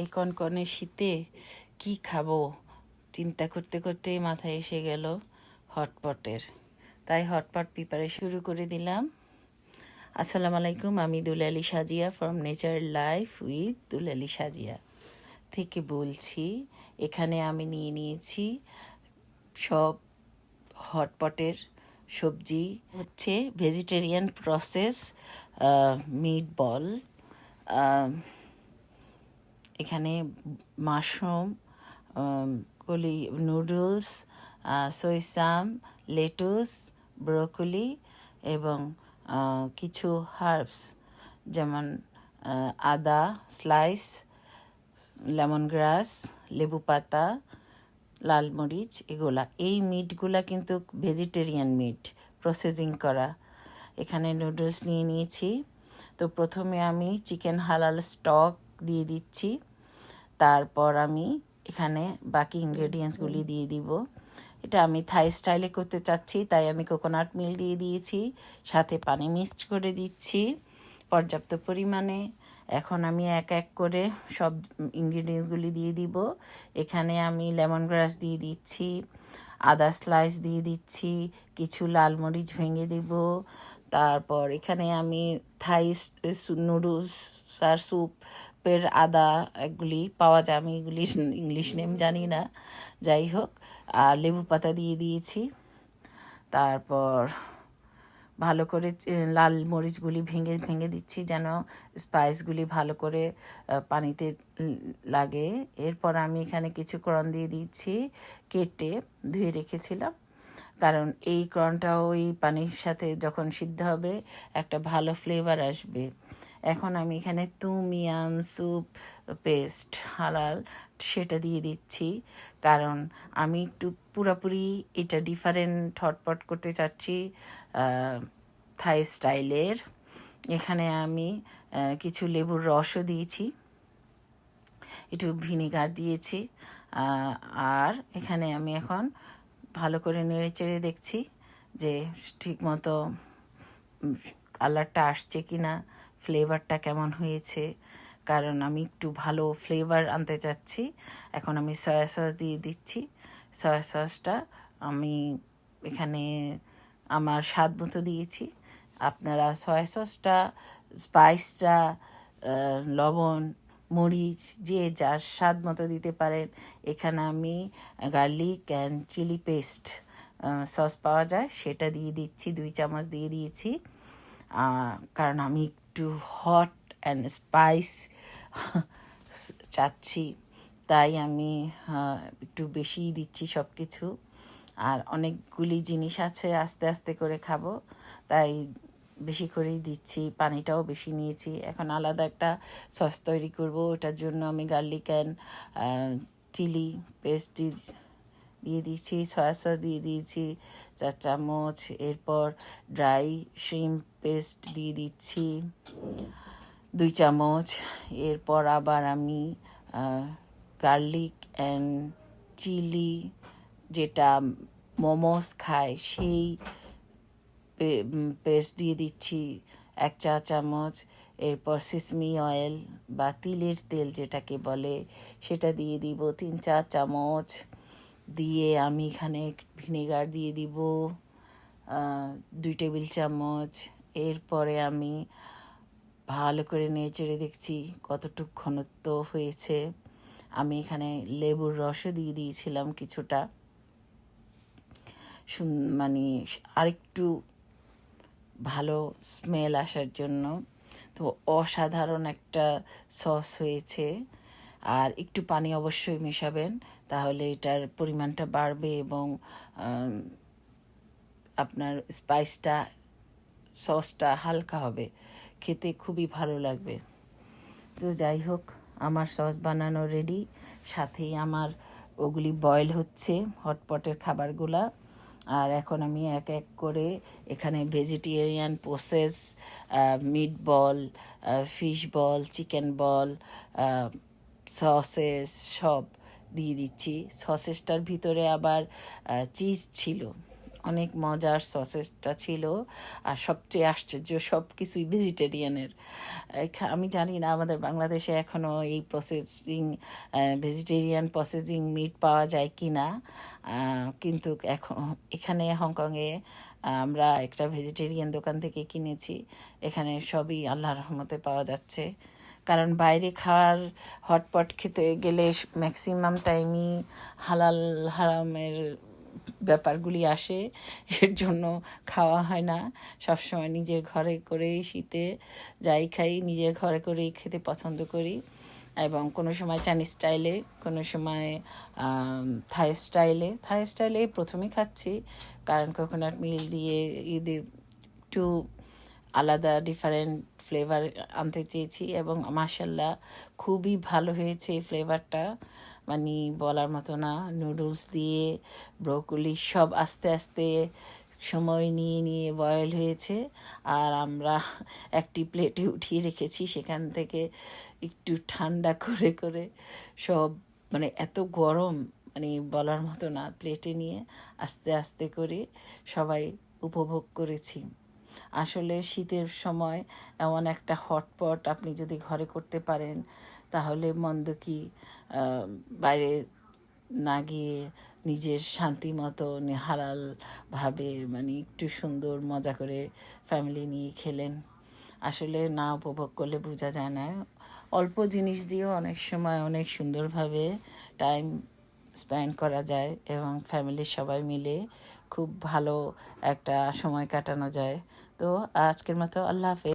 এই কনকনে শীতে কি খাব? চিন্তা করতে করতেই মাথায় এসে গেল হটপটের। তাই হটপট প্রিপারে শুরু করে দিলাম। আসসালামু আলাইকুম, আমি Dulali Sajiya from nature life with Dulali Sajiya থেকে বলছি, এখানে আমি নিয়ে নিয়েছি সব হটপটের সবজি। হচ্ছে ভেজিটেরিয়ান প্রসেস মিট বল এখানে মাশরুম কলি, নুডলস সইসাম লেটুস, ব্রোকলি এবং কিছু হার্বস। যেমন আদা স্লাইস লেমন গ্রাস লেবু পাতা, লাল মরিচ, এগুলা। এই মিটগুলা কিন্তু ভেজিটেরিয়ান মিট, প্রসেসিং করা। এখানে নুডলস নিয়ে নিয়েছি। তো প্রথমে আমি চিকেন হালাল স্টক দিয়ে দিচ্ছি। তারপর আমি এখানে বাকি ইনগ্রেডিয়েন্টসগুলি দিয়ে দিব। এটা আমি থাই স্টাইলে করতে চাচ্ছি, তাই আমি কোকোনাট মিল দিয়ে দিয়েছি, সাথে পানি মিক্সড করে দিচ্ছি পর্যাপ্ত পরিমাণে। এখন আমি এক এক করে সব ইনগ্রিডিয়েন্টসগুলি দিয়ে দিব। এখানে আমি লেমন গ্রাস দিয়ে দিচ্ছি, আদা স্লাইস দিয়ে দিচ্ছি, কিছু লাল মরিচ ভেঙে দিব। তারপর এখানে আমি থাই নুডলস আর স্যুপের আদা এগুলি পাওয়া যায়, আমি এগুলি ইংলিশ নেম জানি না। যাই হোক, আর লেবু পাতা দিয়ে দিয়েছি। তারপর ভালো করে লাল মরিচগুলি ভেঙে ভেঙে দিচ্ছি যেন স্পাইসগুলি ভালো করে পানিতে লাগে। এরপর আমি এখানে কিছু ক্রন দিয়ে দিচ্ছি, কেটে ধুয়ে রেখেছিলাম। কারণ এই ক্রনটা ওই পানির সাথে যখন সিদ্ধ হবে, একটা ভালো ফ্লেভার আসবে। এখন আমি এখানে তুমিয়াম স্যুপ, পেস্ট, হালাল সেটা দিয়ে দিচ্ছি। কারণ আমি একটু পুরাপুরি এটা ডিফারেন্ট হটপট করতে চাচ্ছি থাই স্টাইলের এখানে আমি কিছু লেবুর রসও দিয়েছি। একটু ভিনেগার দিয়েছি। আর এখানে আমি এখন ভালো করে নেড়ে চেড়ে দেখছি যে ঠিকমতো কালারটা আসছে কি না ফ্লেভারটা কেমন হয়েছে? কারণ আমি একটু ভালো ফ্লেভার আনতে চাচ্ছি। এখন আমি সয়া সস দিয়ে দিচ্ছি। সয়া সসটা আমি এখানে আমার স্বাদ মতো দিয়েছি। আপনারা সয়া সসটা, স্পাইসটা লবণ, মরিচ, যে যার স্বাদ মতো দিতে পারেন। এখানে আমি garlic and chilli paste sauce পাওয়া যায়। সেটা দিয়ে দিচ্ছি, দুই চামচ দিয়ে দিয়েছি। কারণ আমি একটু হট অ্যান্ড স্পাইস চাচ্ছি। তাই আমি একটু বেশিই দিচ্ছি সব কিছু আর অনেকগুলি জিনিস আছে আস্তে আস্তে করে খাব। তাই বেশি করেই দিচ্ছি, পানিটাও বেশি নিয়েছি। এখন আলাদা একটা সস তৈরি করব, ওটার জন্য আমি গার্লিক অ্যান্ড চিলি পেস্ট দিয়ে দিয়েছি সয়া সস দিয়ে দিয়েছি, চার চামচ, এরপর ড্রাই শ্রিম পেস্ট দিয়ে দিচ্ছি দুই চামচ। এরপর আবার আমি গার্লিক অ্যান্ড চিলি যেটা মোমোস খায় সেই পেস্ট দিয়ে দিচ্ছি এক চা চামচ। এরপর সিসমি অয়েল বা তিলের তেল যেটাকে বলে সেটা দিয়ে দিব তিন চার চামচ। দিয়ে আমি এখানে ভিনেগার দিয়ে দিব দুই টেবিল চামচ। এরপরে আমি ভালো করে নেড়ে দেখছি কতটুক ঘনত্ব হয়েছে। আমি এখানে লেবুর রসও দিয়ে দিয়েছিলাম কিছুটা। মানে আরেকটু ভালো স্মেল আসার জন্য। তো অসাধারণ একটা সস হয়েছে। আর একটু পানি অবশ্যই মেশাবেন, তাহলে এটার পরিমাণটা বাড়বে এবং আপনার স্পাইসটা সসটা হালকা হবে। খেতে খুবই ভালো লাগবে। তো যাই হোক, আমার সস বানানো রেডি সাথেই আমার ওগুলি বয়েল হচ্ছে হটপটের খাবারগুলা। আর এখন আমি এক এক করে এখানে vegetarian process meat ball fish ball chicken ball sausage সব দিয়ে দিচ্ছি। সসেসটার ভিতরে আবার চিজ ছিল। অনেক মজার সসেসটা ছিল। আর সবচেয়ে আশ্চর্য সব কিছুই ভেজিটেরিয়ানের আমি জানি না, আমাদের বাংলাদেশে এখনও এই প্রসেসিং ভেজিটেরিয়ান প্রসেসিং মিট পাওয়া যায় কি না কিন্তু এখন, এখানে হংকংয়ে আমরা একটা ভেজিটেরিয়ান দোকান থেকে কিনেছি। এখানে সবই আল্লাহর রহমতে পাওয়া যাচ্ছে। কারণ বাইরে খাওয়ার হটপট খেতে গেলে ম্যাক্সিমাম টাইমই হালাল, হারামের ব্যাপারগুলি আসে, এর জন্য খাওয়া হয় না। সবসময় নিজের ঘরে করেই শীতে যাই খাই, নিজের ঘরে করেই খেতে পছন্দ করি। এবং কোনো সময় চাইনিজ স্টাইলে, কোনো সময় থাই স্টাইলে। থাই স্টাইলে প্রথমেই খাচ্ছি, কারণ কোকোনাট মিল দিয়ে ঈদে একটু আলাদা ডিফারেন্ট ফ্লেভার আনতে চেয়েছি। এবং মাসাল্লাহ খুবই ভালো হয়েছে এই ফ্লেভারটা মানে বলার মতো না নুডলস দিয়ে ব্রোকলি সব আস্তে আস্তে সময় নিয়ে নিয়ে বয়েল হয়েছে। আর আমরা একটি প্লেটে উঠিয়ে রেখেছি, সেখান থেকে একটু ঠান্ডা করে করে সব মানে এত গরম মানে বলার মতো না প্লেটে নিয়ে আস্তে আস্তে করে সবাই উপভোগ করেছি। আসলে শীতের সময় এমন একটা হটপট আপনি যদি ঘরে করতে পারেন তাহলে মন্দ কি বাইরে না গিয়ে নিজের শান্তি মতো হালালভাবে মানে একটু সুন্দর মজা করে ফ্যামিলি নিয়ে খেলেন। আসলে না উপভোগ করলে বোঝা যায় না। অল্প জিনিস দিয়েও অনেক সময় অনেক সুন্দরভাবে টাইম স্পেন্ড করা যায় এবং ফ্যামিলির সবাই মিলে খুব ভালো একটা সময় কাটানো যায়। তো আজকের মতো আল্লাহ হাফেজ।